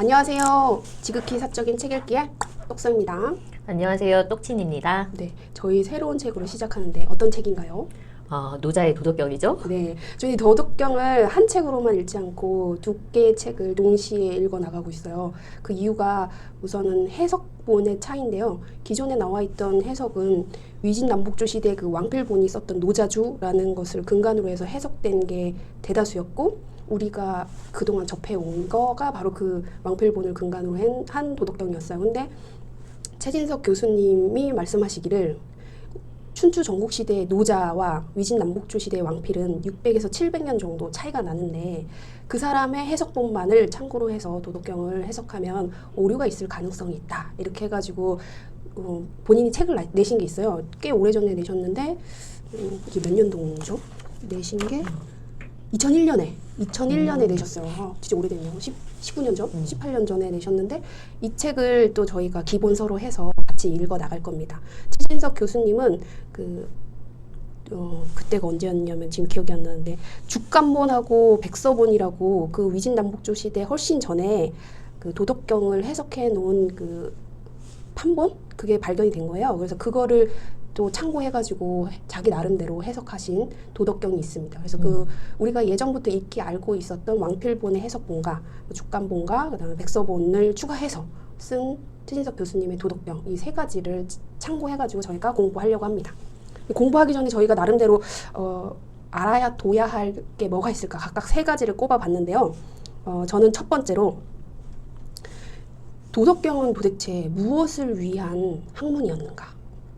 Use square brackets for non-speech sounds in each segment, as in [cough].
안녕하세요. 지극히 사적인 책 읽기의 똑서입니다. 안녕하세요. 똑친입니다. 네, 저희 새로운 책으로 시작하는데 어떤 책인가요? 어, 노자의 도덕경이죠? 네, 저희 도덕경을 한 책으로만 읽지 않고 두 개의 책을 동시에 읽어 나가고 있어요. 그 이유가 우선은 해석본의 차이인데요. 기존에 나와 있던 해석은 위진 남북조 시대 그 왕필본이 썼던 노자주라는 것을 근간으로 해서 해석된 게 대다수였고 우리가 그동안 접해온 거가 바로 그 왕필본을 근간으로 한, 한 도덕경이었어요. 근데 최진석 교수님이 말씀하시기를 춘추 전국 시대의 노자와 위진 남북조 시대의 왕필은 600에서 700년 정도 차이가 나는데 그 사람의 해석본만을 참고로 해서 도덕경을 해석하면 오류가 있을 가능성이 있다. 이렇게 해가지고 어, 본인이 책을 나- 내신 게 있어요. 꽤 오래전에 내셨는데 음, 이게 몇 년도죠? 내신 게 2001년에 2001년에 내셨어요. 어, 진짜 오래됐네요. 10, 19년 전, 음. 18년 전에 내셨는데 이 책을 또 저희가 기본서로 해서 같이 읽어 나갈 겁니다. 최진석 교수님은 그 어, 그때가 언제였냐면 지금 기억이 안 나는데 죽간본하고 백서본이라고 그 위진남북조 시대 훨씬 전에 그 도덕경을 해석해 놓은 그 판본 그게 발견이 된 거예요. 그래서 그거를 또 참고해가지고 자기 나름대로 해석하신 도덕경이 있습니다. 그래서 그 우리가 예전부터 익히 알고 있었던 왕필본의 해석본과 죽간본과 그다음에 백서본을 추가해서 쓴 최진석 교수님의 도덕경 이 세 가지를 참고해가지고 저희가 공부하려고 합니다. 공부하기 전에 저희가 나름대로 어, 알아야 둬야 할 게 뭐가 있을까 각각 세 가지를 꼽아봤는데요. 어, 저는 첫 번째로 도덕경은 도대체 무엇을 위한 학문이었는가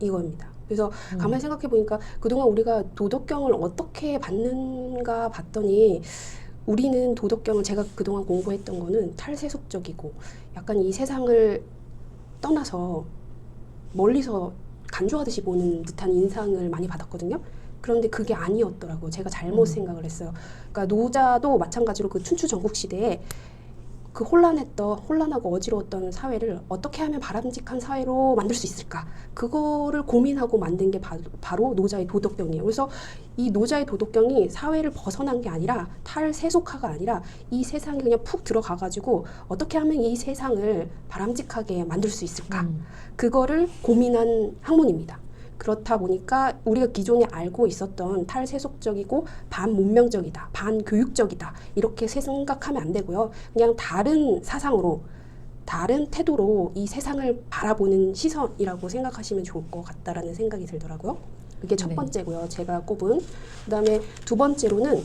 이거입니다. 그래서 가만히 생각해 보니까 그동안 우리가 도덕경을 어떻게 받는가 봤더니 우리는 도덕경을 제가 그동안 공부했던 거는 탈세속적이고 약간 이 세상을 떠나서 멀리서 간주하듯이 보는 듯한 인상을 많이 받았거든요. 그런데 그게 아니었더라고요. 제가 잘못 음. 생각을 했어요. 그러니까 노자도 마찬가지로 그 춘추 전국 시대에 그 혼란했던 혼란하고 어지러웠던 사회를 어떻게 하면 바람직한 사회로 만들 수 있을까 그거를 고민하고 만든 게 바, 바로 노자의 도덕경이에요. 그래서 이 노자의 도덕경이 사회를 벗어난 게 아니라 탈세속화가 아니라 이 세상에 그냥 푹 들어가가지고 어떻게 하면 이 세상을 바람직하게 만들 수 있을까 음. 그거를 고민한 학문입니다. 그렇다 보니까 우리가 기존에 알고 있었던 탈세속적이고 반문명적이다, 반교육적이다 이렇게 생각하면 안 되고요. 그냥 다른 사상으로 다른 태도로 이 세상을 바라보는 시선이라고 생각하시면 좋을 것 같다라는 생각이 들더라고요. 그게 첫 네. 번째고요. 제가 꼽은 그다음에 두 번째로는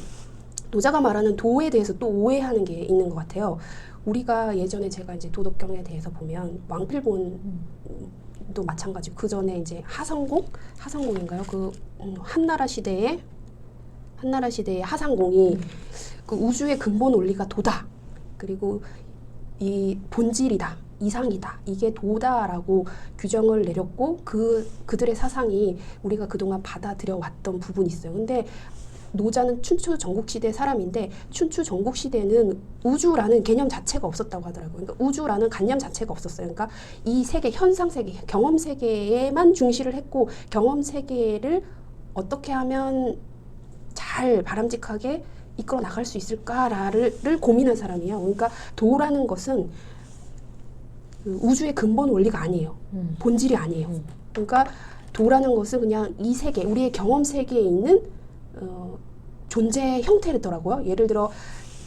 노자가 말하는 도에 대해서 또 오해하는 게 있는 것 같아요. 우리가 예전에 제가 이제 도덕경에 대해서 보면 왕필본 도 마찬가지고 그 전에 이제 하성공 하성공인가요? 그 음, 한나라 시대에 한나라 시대의 하상공이 그 우주의 근본 원리가 도다. 그리고 이 본질이다. 이상이다. 이게 도다라고 규정을 내렸고 그 그들의 사상이 우리가 그동안 받아들여 왔던 부분이 있어요. 근데 노자는 춘추 전국 시대 사람인데 춘추 전국 시대는 우주라는 개념 자체가 없었다고 하더라고요. 그러니까 우주라는 관념 자체가 없었어요. 그러니까 이 세계, 현상 세계, 경험 세계에만 중시를 했고 경험 세계를 어떻게 하면 잘 바람직하게 이끌어 나갈 수 있을까를 를 고민한 사람이에요. 그러니까 도라는 것은 그 우주의 근본 원리가 아니에요. 음. 본질이 아니에요. 음. 그러니까 도라는 것은 그냥 이 세계, 우리의 경험 세계에 있는 어, 존재 형태더라고요. 예를 들어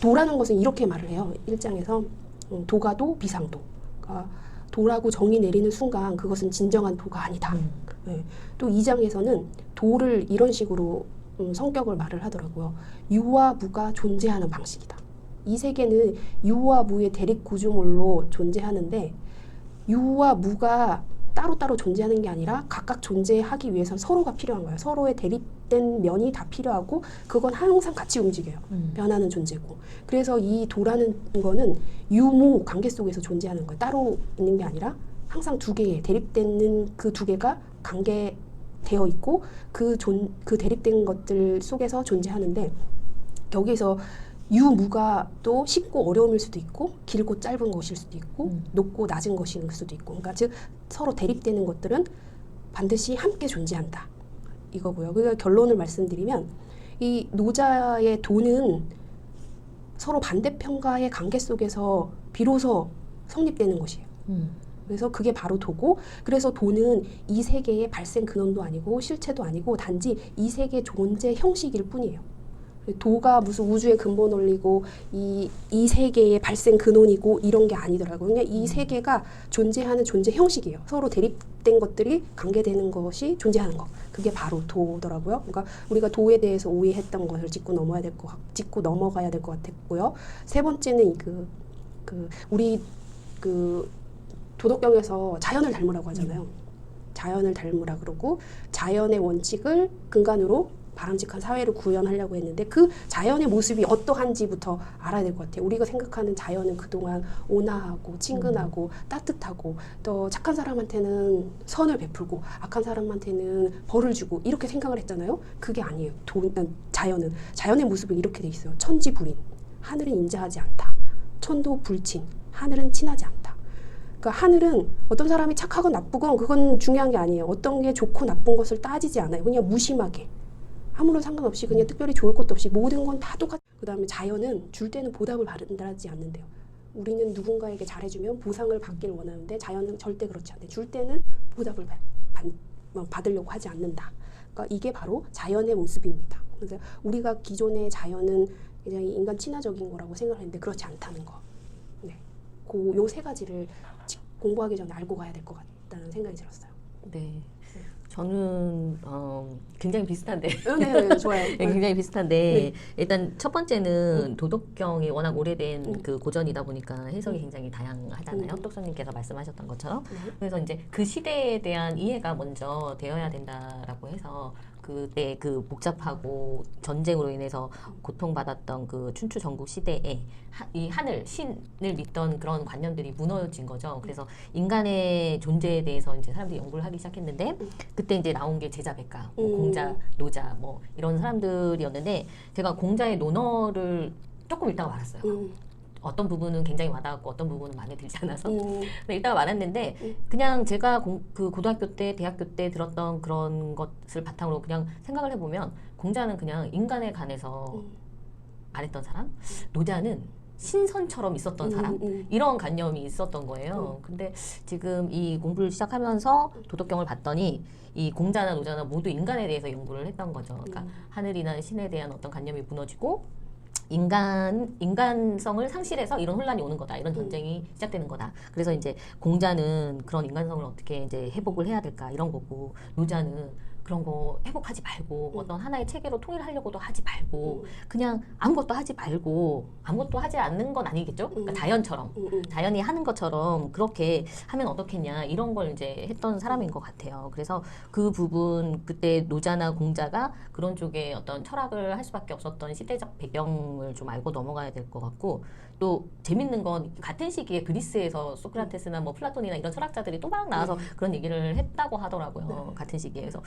도라는 것은 이렇게 말을 해요. 일장에서 음, 도가도 비상도. 그러니까 도라고 정의 내리는 순간 그것은 진정한 도가 아니다. 음. 네. 또 2장에서는 도를 이런 식으로 음, 성격을 말을 하더라고요. 유와 무가 존재하는 방식이다. 이 세계는 유와 무의 대립 구조물로 존재하는데 유와 무가 따로따로 존재하는 게 아니라 각각 존재하기 위해선 서로가 필요한 거예요. 서로의 대립된 면이 다 필요하고 그건 항상 같이 움직여요. 음. 변하는 존재고. 그래서 이 도라는 거는 유무 관계 속에서 존재하는 거예요. 따로 있는 게 아니라 항상 두 개의 대립되는 그 두 개가 관계 되어 있고 그 존, 그 대립된 것들 속에서 존재하는데 여기서 유무가 또 쉽고 어려움일 수도 있고 길고 짧은 것일 수도 있고 음. 높고 낮은 것일 수도 있고 그러니까 즉 서로 대립되는 것들은 반드시 함께 존재한다 이거고요. 그러니까 결론을 말씀드리면 이 노자의 도는 서로 반대편과의 관계 속에서 비로소 성립되는 것이에요. 음. 그래서 그게 바로 도고 그래서 도는 이 세계의 발생 근원도 아니고 실체도 아니고 단지 이 세계 존재 형식일 뿐이에요. 도가 무슨 우주의 근본 원리고 이, 이 세계의 발생 근원이고 이런 게 아니더라고요. 그냥 이 세계가 존재하는 존재 형식이에요. 서로 대립된 것들이 관계되는 것이 존재하는 것. 그게 바로 도더라고요. 그러니까 우리가 도에 대해서 오해했던 것을 짚고 넘어야 될 것, 같- 짚고 넘어가야 될 것 같았고요. 세 번째는 그, 그 우리 그 도덕경에서 자연을 닮으라고 하잖아요. 자연을 닮으라 그러고 자연의 원칙을 근간으로 바람직한 사회를 구현하려고 했는데 그 자연의 모습이 어떠한지부터 알아야 될 것 같아요. 우리가 생각하는 자연은 그동안 온화하고 친근하고 따뜻하고 또 착한 사람한테는 선을 베풀고 악한 사람한테는 벌을 주고 이렇게 생각을 했잖아요. 그게 아니에요. 도, 아, 자연은 자연의 모습은 이렇게 돼 있어요. 천지 불인 하늘은 인자하지 않다. 천도 불친 하늘은 친하지 않다. 그러니까 하늘은 어떤 사람이 착하건 나쁘건 그건 중요한 게 아니에요. 어떤 게 좋고 나쁜 것을 따지지 않아요. 그냥 무심하게 아무런 상관없이 그냥 특별히 좋을 것도 없이 모든 건 다 똑같. 그 다음에 자연은 줄 때는 보답을 받지 않는데요. 우리는 누군가에게 잘해주면 보상을 받기를 원하는데 자연은 절대 그렇지 않대. 줄 때는 보답을 받, 받, 뭐 받으려고 하지 않는다. 그러니까 이게 바로 자연의 모습입니다. 그래서 우리가 기존의 자연은 굉장히 인간 친화적인 거라고 생각했는데 그렇지 않다는 거. 네. 그요세 가지를 지- 공부하기 전에 알고 가야 될 것 같다는 생각이 들었어요. 네. 저는 어, 굉장히 비슷한데 네, 네, 좋아요. [laughs] 네, 굉장히 비슷한데 네. 일단 첫 번째는 도덕경이 워낙 오래된 음. 그 고전이다 보니까 해석이 음. 굉장히 다양하잖아요. 음. 똑선님께서 말씀하셨던 것처럼 네. 그래서 이제 그 시대에 대한 이해가 먼저 되어야 된다라고 해서 그때 그 복잡하고 전쟁으로 인해서 고통받았던 그 춘추 전국 시대에 하, 이 하늘 신을 믿던 그런 관념들이 무너진 거죠. 그래서 인간의 존재에 대해서 이제 사람들이 연구를 하기 시작했는데 그때 이제 나온 게 제자 백가, 뭐 음. 공자, 노자 뭐 이런 사람들이었는데 제가 공자의 논어를 조금 읽다가 말았어요. 음, 어떤 부분은 굉장히 와닿았고 어떤 부분은 마음에 들지 않아서 음, 근데 읽다가 말았는데 음. 그냥 제가 공, 그 고등학교 때 대학교 때 들었던 그런 것을 바탕으로 그냥 생각을 해보면 공자는 그냥 인간에 관해서 음. 말했던 사람 노자는 신선처럼 있었던 사람 음, 음. 이런 관념이 있었던 거예요. 근데 지금 이 공부를 시작하면서 도덕경을 봤더니 이 공자나 노자나 모두 인간에 대해서 연구를 했던 거죠. 그러니까 음. 하늘이나 신에 대한 어떤 관념이 무너지고 인간 인간성을 상실해서 이런 혼란이 오는 거다. 이런 전쟁이 시작되는 거다. 그래서 이제 공자는 그런 인간성을 어떻게 이제 회복을 해야 될까 이런 거고 노자는 그런 거 회복하지 말고 음. 어떤 하나의 체계로 통일하려고도 하지 말고 음. 그냥 아무것도 하지 말고 아무것도 하지 않는 건 아니겠죠? 그러니까 음. 자연처럼 음, 음. 자연이 하는 것처럼 그렇게 하면 어떻겠냐 이런 걸 이제 했던 사람인 것 같아요. 그래서 그 부분 그때 노자나 공자가 그런 쪽에 어떤 철학을 할 수밖에 없었던 시대적 배경을 좀 알고 넘어가야 될 것 같고 또 재밌는 건 같은 시기에 그리스에서 소크라테스나 뭐 플라톤이나 이런 철학자들이 또 막 나와서 그런 얘기를 했다고 하더라고요. 같은 시기에 그래서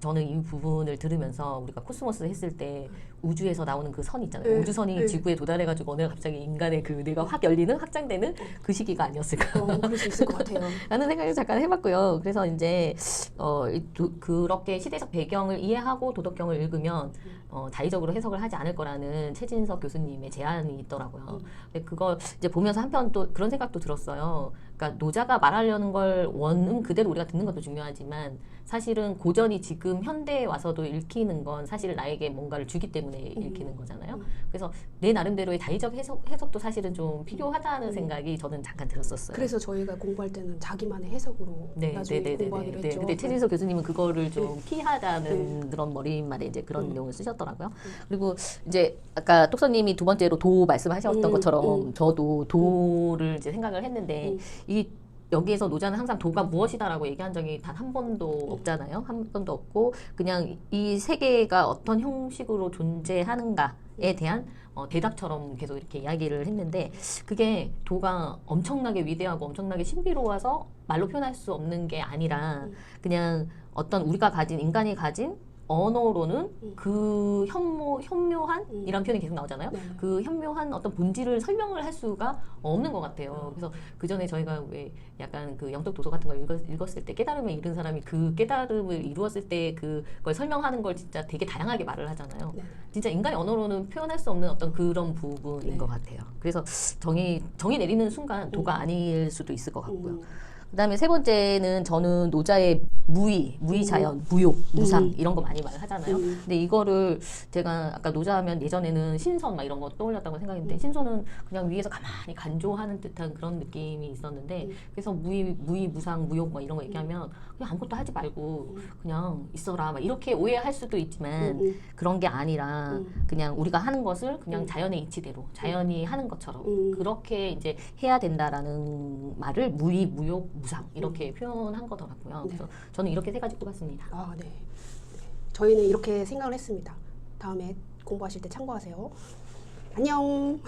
저는 이 부분을 들으면서 우리가 코스모스 했을 때 우주에서 나오는 그 선 있잖아요. 네, 우주선이 네. 지구에 도달해가지고 어느 날 갑자기 인간의 그 뇌가 확 열리는 확장되는 그 시기가 아니었을까. 어, 그럴 수 있을 것 같아요. [laughs] 라는 생각을 잠깐 해봤고요. 그래서 이제 어, 이 도- 그렇게 시대적 배경을 이해하고 도덕경을 읽으면 어, 자의적으로 해석을 하지 않을 거라는 최진석 교수님의 제안이 있더라고요. 근데 그걸 이제 보면서 한편 또 그런 생각도 들었어요. 그러니까 노자가 말하려는 걸 원음 그대로 우리가 듣는 것도 중요하지만 사실은 고전이 지금 현대에 와서도 읽히는 건 사실 나에게 뭔가를 주기 때문에 읽히는 거잖아요. 그래서 내 나름대로의 자의적 해석, 해석도 사실은 좀 필요하다는 생각이 저는 잠깐 들었었어요. 그래서 저희가 공부할 때는 자기만의 해석으로 네, 나중에 네, 네, 네, 공부하기로 네. 했죠. 근데 최진석 교수님은 그거를 좀 피하자는 그런 머리말에 이제 그런 음. 내용을 쓰셨더라고요. 그리고 이제 아까 똑선님이 두 번째로 도 말씀하셨던 음, 것처럼 음. 저도 도를 이제 생각을 했는데 음. 이 여기에서 노자는 항상 도가 무엇이다라고 얘기한 적이 단 한 번도 없잖아요. 한 번도 없고 그냥 이 세계가 어떤 형식으로 존재하는가에 대한 어, 대답처럼 계속 이렇게 이야기를 했는데 그게 도가 엄청나게 위대하고 엄청나게 신비로워서 말로 표현할 수 없는 게 아니라 그냥 어떤 우리가 가진 인간이 가진 언어로는 음. 그 현모 현묘한 음. 이란 표현이 계속 나오잖아요. 네. 그 현묘한 어떤 본질을 설명을 할 수가 없는 것 같아요. 그래서 그 전에 저희가 왜 약간 그 영적 도서 같은 걸 읽었, 읽었을 때 깨달음을 이룬 사람이 그 깨달음을 이루었을 때 그걸 설명하는 걸 진짜 되게 다양하게 말을 하잖아요. 네. 진짜 인간의 언어로는 표현할 수 없는 어떤 그런 부분인 네. 것 같아요. 그래서 정의 정의 내리는 순간 도가 아닐 수도 있을 것 같고요. 음. 그다음에 세 번째는 저는 노자의 무의, 무의자연, 무욕, 무상 음. 이런 거 많이 말 하잖아요. 음. 근데 이거를 제가 아까 노자하면 예전에는 신선 막 이런 거 떠올렸다고 생각했는데 음. 신선은 그냥 위에서 가만히 간조하는 듯한 그런 느낌이 있었는데 음. 그래서 무의, 무의, 무상, 무욕 막 이런 거 얘기하면 그냥 아무것도 하지 말고 그냥 있어라 막 이렇게 오해할 수도 있지만 음, 음. 그런 게 아니라 음. 그냥 우리가 하는 것을 그냥 음. 자연의 이치대로 자연이 하는 것처럼 음. 그렇게 이제 해야 된다라는 말을 무의, 무욕, 무상 이렇게 표현한 거더라고요. 음. 네. 그래서 저는 이렇게 세 가지 뽑았습니다. 아, 네. 네. 저희는 이렇게 생각을 했습니다. 다음에 공부하실 때 참고하세요. 안녕.